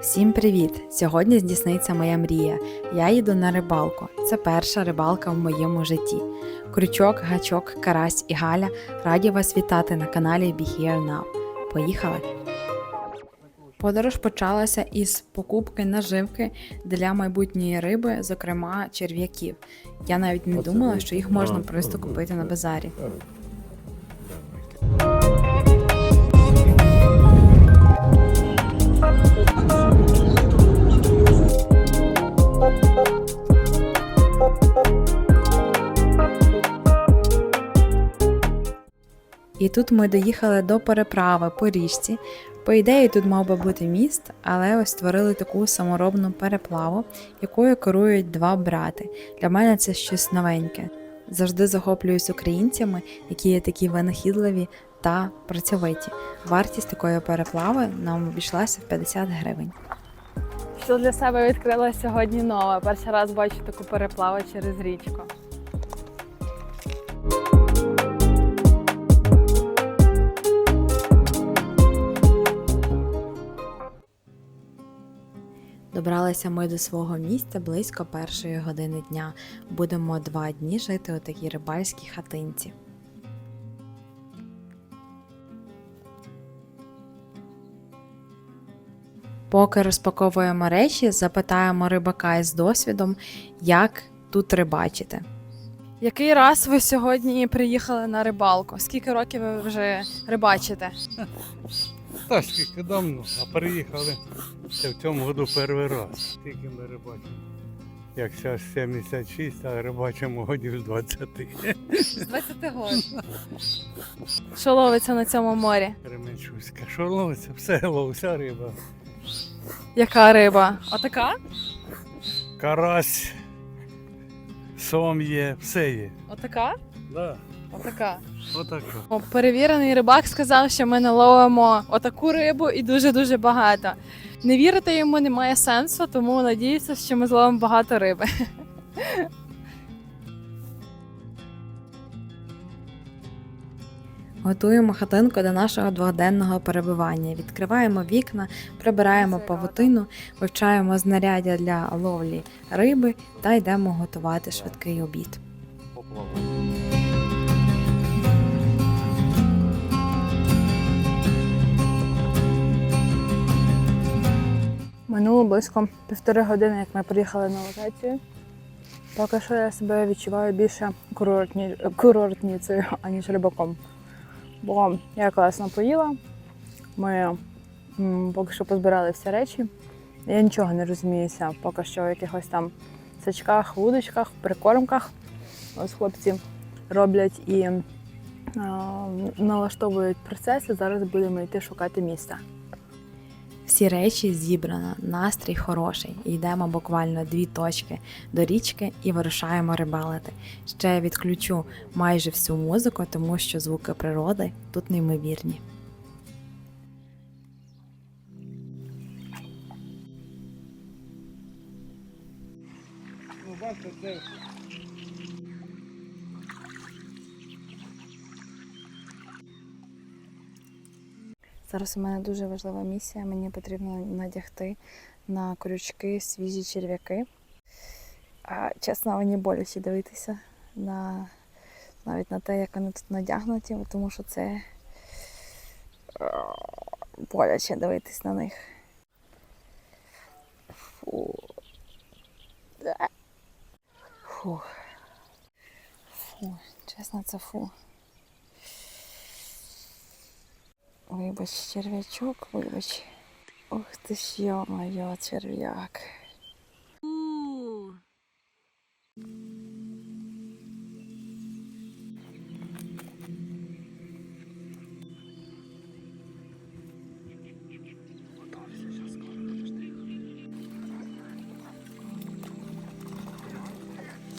Всім привіт! Сьогодні здійсниться моя мрія. Я їду на рибалку. Це перша рибалка в моєму житті. Крючок, гачок, карась і Галя раді вас вітати на каналі Be Here Now. Поїхали! Подорож почалася із покупки наживки для майбутньої риби, зокрема черв'яків. Я навіть не думала, що їх можна просто купити на базарі. Тут ми доїхали до переправи по річці. По ідеї, тут мав би бути міст, але ось створили таку саморобну переплаву, якою керують два брати. Для мене це щось новеньке. Завжди захоплююсь українцями, які є такі винахідливі та працьовиті. Вартість такої переплави нам обійшлася в 50 гривень. Що для себе відкрила сьогодні нове. Перший раз бачу таку переплаву через річку. Добралися ми до свого місця близько першої години дня. Будемо два дні жити у такій рибальській хатинці. Поки розпаковуємо речі, запитаємо рибака із досвідом, як тут рибачити. Який раз ви сьогодні приїхали на рибалку? Скільки років ви вже рибачите? Та скільки давно, а приїхали це в цьому году перший раз. Тільки ми рибачимо. Як зараз 76, а рибачимо годів з 20. З 20 років. Що ловиться на цьому морі? Кременчуська. Що ловиться? Все ловиться риба. Яка риба? Отака? Карась, сом є, все є. Отака? Да, Отака. отако. О, Перевірений рибак сказав, що ми наловимо отаку рибу і дуже-дуже багато. Не вірити йому немає сенсу, тому надіюся, що ми зловимо багато риби. Готуємо хатинку до нашого двохденного перебування. Відкриваємо вікна, прибираємо павутину, вивчаємо знаряддя для ловлі риби та йдемо готувати швидкий обід. Минуло близько півтори години, як ми приїхали на локацію. Поки що я себе відчуваю більше курортні... курортницею, аніж рибаком. Бо я класно поїла, ми поки що позбирали всі речі. Я нічого не розуміюся, поки що в якихось там сачках, вудочках, прикормках. Ось хлопці роблять і а, налаштовують процеси. Зараз будемо йти шукати місце. Всі речі зібрано, настрій хороший. Йдемо буквально дві точки до річки і вирушаємо рибалити. Ще я відключу майже всю музику, тому що звуки природи тут неймовірні. Ну, бачите, Зараз у мене дуже важлива місія. Мені потрібно надягти на крючки свіжі черв'яки. Чесно, мені боляче дивитися на навіть на те, як вони тут надягнуті, тому що це боляче дивитись на них. Фу. Фу. Фу. Чесно, це фу. Вибач, черв'ячок, вибач. Ух ти ж йо-моє, черв'як.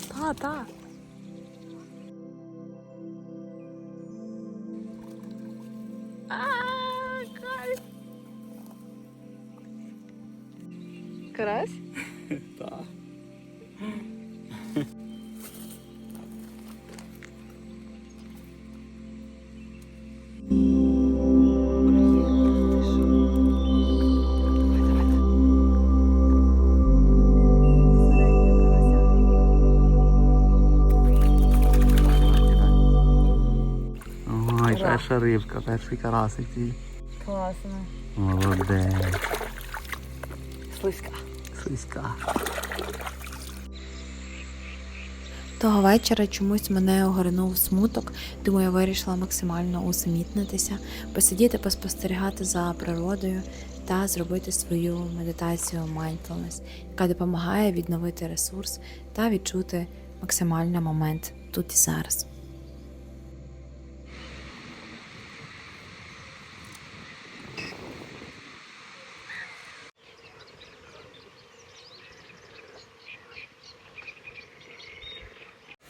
Та, та. карась? Так. Перша рибка, перший карасик твій. Класно. Молодець. Слизька. Слизька. Того вечора чомусь мене огорнув смуток, тому я вирішила максимально усамітнитися, посидіти, поспостерігати за природою та зробити свою медитацію mindfulness, яка допомагає відновити ресурс та відчути максимальний момент тут і зараз.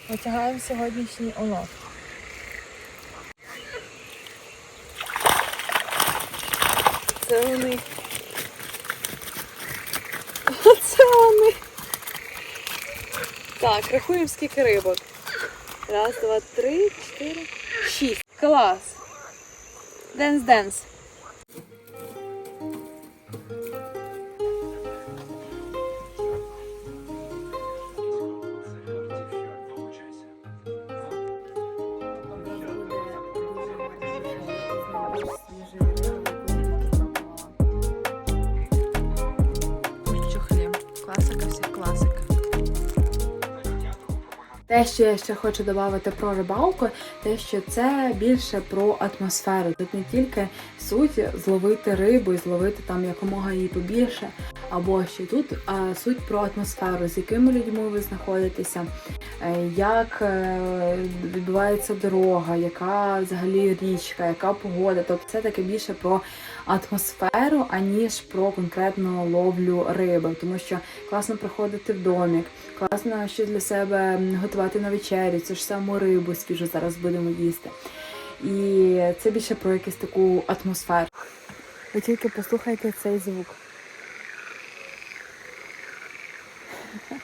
Витягаємо сьогоднішній улов. Це вони. Оце вони. Так, рахуємо скільки рибок. Раз, два, три, чотири, шість. Клас. Денс, Те, що я ще хочу додати про рибалку, те, що це більше про атмосферу. Тут не тільки суть зловити рибу і зловити там якомога її побільше, або що тут а суть про атмосферу, з якими людьми ви знаходитеся, е, як е, відбувається дорога, яка взагалі річка, яка погода. Тобто це таке більше про атмосферу, аніж про конкретну ловлю риби, тому що класно приходити в домик, класно щось для себе готувати на вечерю, цю ж саму рибу свіжу зараз будемо їсти. І це більше про якусь таку атмосферу. Ви тільки послухайте цей звук.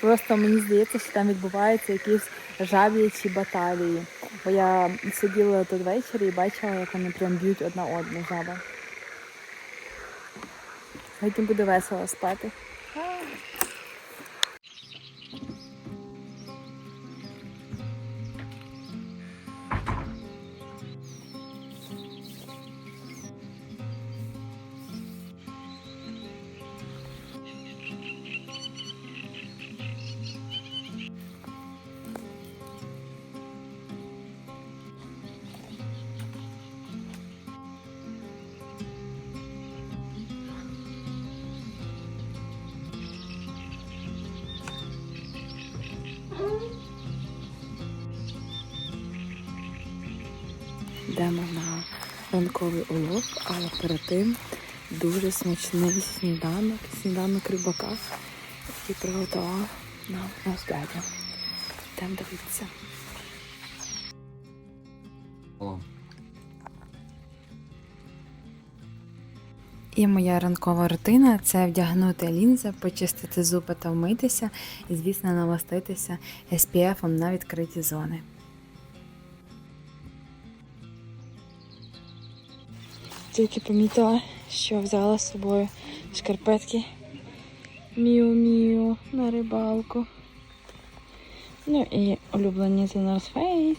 Просто мені здається, що там відбуваються якісь жаб'ячі баталії. Бо я сиділа тут ввечері і бачила, як вони прям б'ють одна одну жаба. Сьогодні буде весело спати. Йдемо на ранковий улов, але перед тим дуже смачний сніданок, сніданок рибака, який приготував нам наш дядя. Йдемо дивитися. І моя ранкова рутина це вдягнути лінзи, почистити зуби та вмитися і, звісно, намаститися SPF на відкриті зони. Тільки помітила, що взяла з собою шкарпетки Міу-Міу на рибалку. Ну і улюблені The North Face.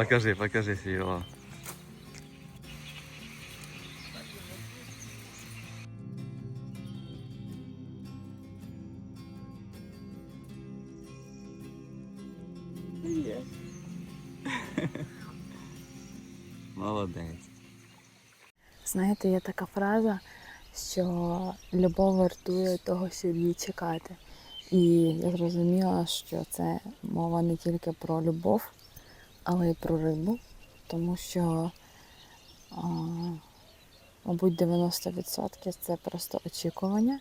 Покажи, покажи свій улов. Молодець. Знаєте, є така фраза, що любов вартує того, щоб її чекати. І я зрозуміла, що це мова не тільки про любов, але й про рибу, тому що, мабуть, 90% це просто очікування,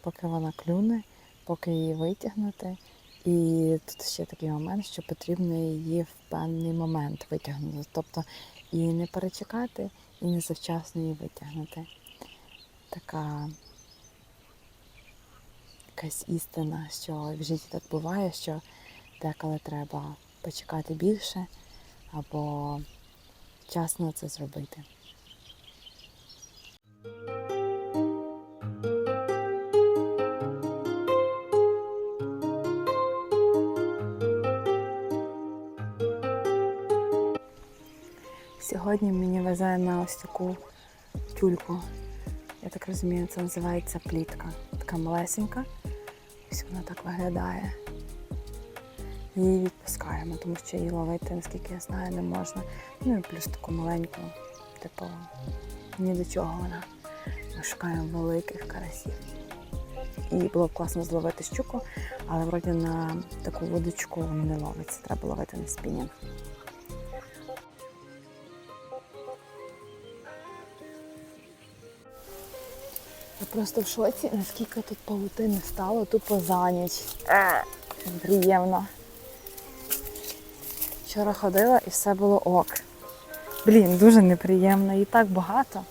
поки вона клюне, поки її витягнути. І тут ще такий момент, що потрібно її в певний момент витягнути. Тобто і не перечекати, і не завчасно її витягнути. Така якась істина, що в житті так буває, що деколи треба почекати більше або вчасно це зробити. Сьогодні мені везе на ось таку тюльку. Я так розумію, це називається плітка. Така малесенька. Ось вона так виглядає. Її відпускаємо, тому що її ловити, наскільки я знаю, не можна. Ну і плюс таку маленьку, типу, ні до чого вона. Ми шукаємо великих карасів. І було б класно зловити щуку, але вроді на таку водочку не ловиться. Треба ловити на спінінг. Я просто в шоці, наскільки тут павутини стало тупо за ніч. Е, Приємно. Вчора ходила і все було ок. Блін, дуже неприємно і так багато.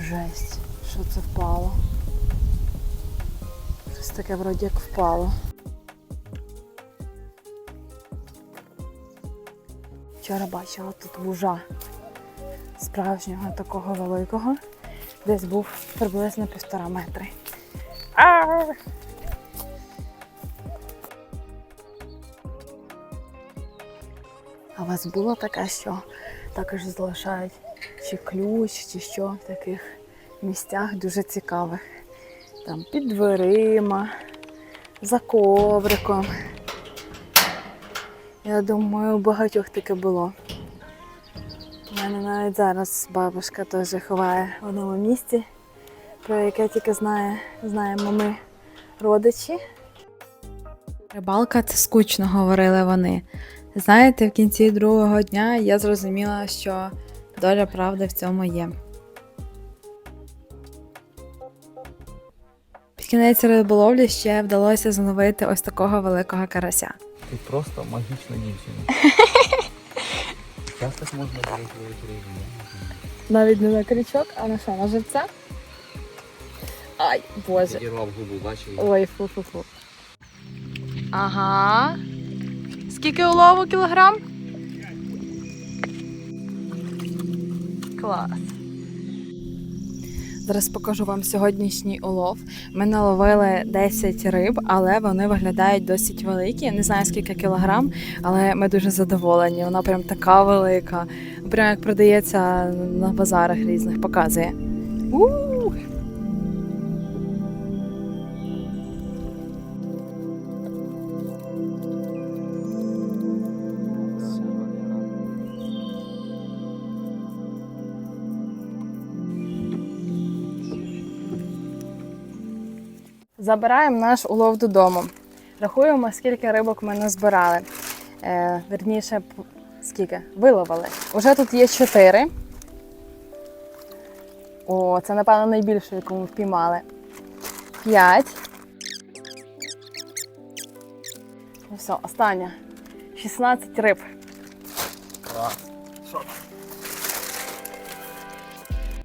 Жесть, що це впало? Щось таке вроді як впало. Вчора бачила тут вужа справжнього такого великого. Десь був приблизно півтора метри. Вас було таке, що також залишають чи ключ, чи що в таких місцях дуже цікавих. Там під дверима, за ковриком. Я думаю, у багатьох таке було. У мене навіть зараз бабушка теж ховає в одному місці, про яке тільки знає, знаємо ми родичі. Рибалка це скучно, говорили вони. Знаєте, в кінці другого дня я зрозуміла, що доля правди в цьому є. Під кінець риболовлі ще вдалося зловити ось такого великого карася. Ти просто магічна дівчина. Як так можна було зловити рибу? Навіть не на крючок, а на що, на живця? Ай, боже. Підірвав губу, бачив? Ой, фу-фу-фу. Ага. Скільки улову кілограм? Клас. Зараз покажу вам сьогоднішній улов. Ми наловили 10 риб, але вони виглядають досить великі. Не знаю скільки кілограм, але ми дуже задоволені. Вона прям така велика. Прям як продається на базарах різних, показує. у Забираємо наш улов додому. Рахуємо, скільки рибок ми назбирали. Е, верніше, скільки? Виловили. Уже тут є чотири. О, це, напевно, найбільше, яку ми впіймали. П'ять. Ну все, остання. 16 риб.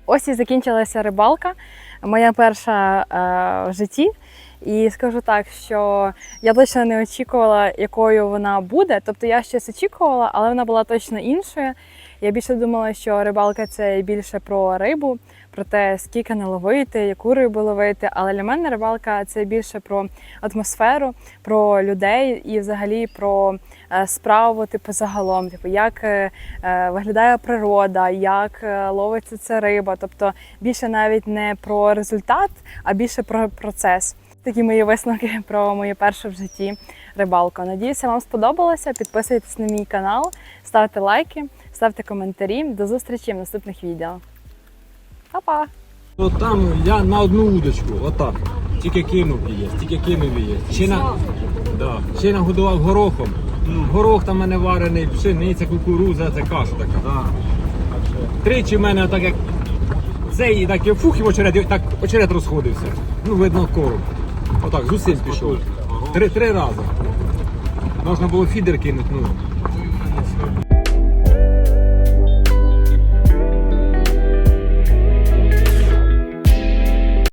Ось і закінчилася рибалка. Моя перша е, в житті. І скажу так, що я точно не очікувала, якою вона буде. Тобто я щось очікувала, але вона була точно іншою. Я більше думала, що рибалка це більше про рибу, про те, скільки наловити, яку рибу ловити. Але для мене рибалка це більше про атмосферу, про людей і взагалі про е, справу, типу, загалом, типу, як е, е, виглядає природа, як ловиться ця риба. Тобто більше навіть не про результат, а більше про процес. Такі мої висновки про мою першу в житті рибалку. Надіюся, вам сподобалося. Підписуйтесь на мій канал, ставте лайки, ставте коментарі. До зустрічі в наступних відео. Па-па! От там я на одну удочку, отак. Тільки кинув її, тільки кинув її. Ще, на, да, ще нагодував горохом. Горох там в мене варений, пшениця, кукуруза, це каша така. Тричі в мене отак як цей так фух і очеред, і так очеред розходився. Ну, видно, короб. Отак, зусиль пішов. Три, три рази. Можна було фідер кинути, ну.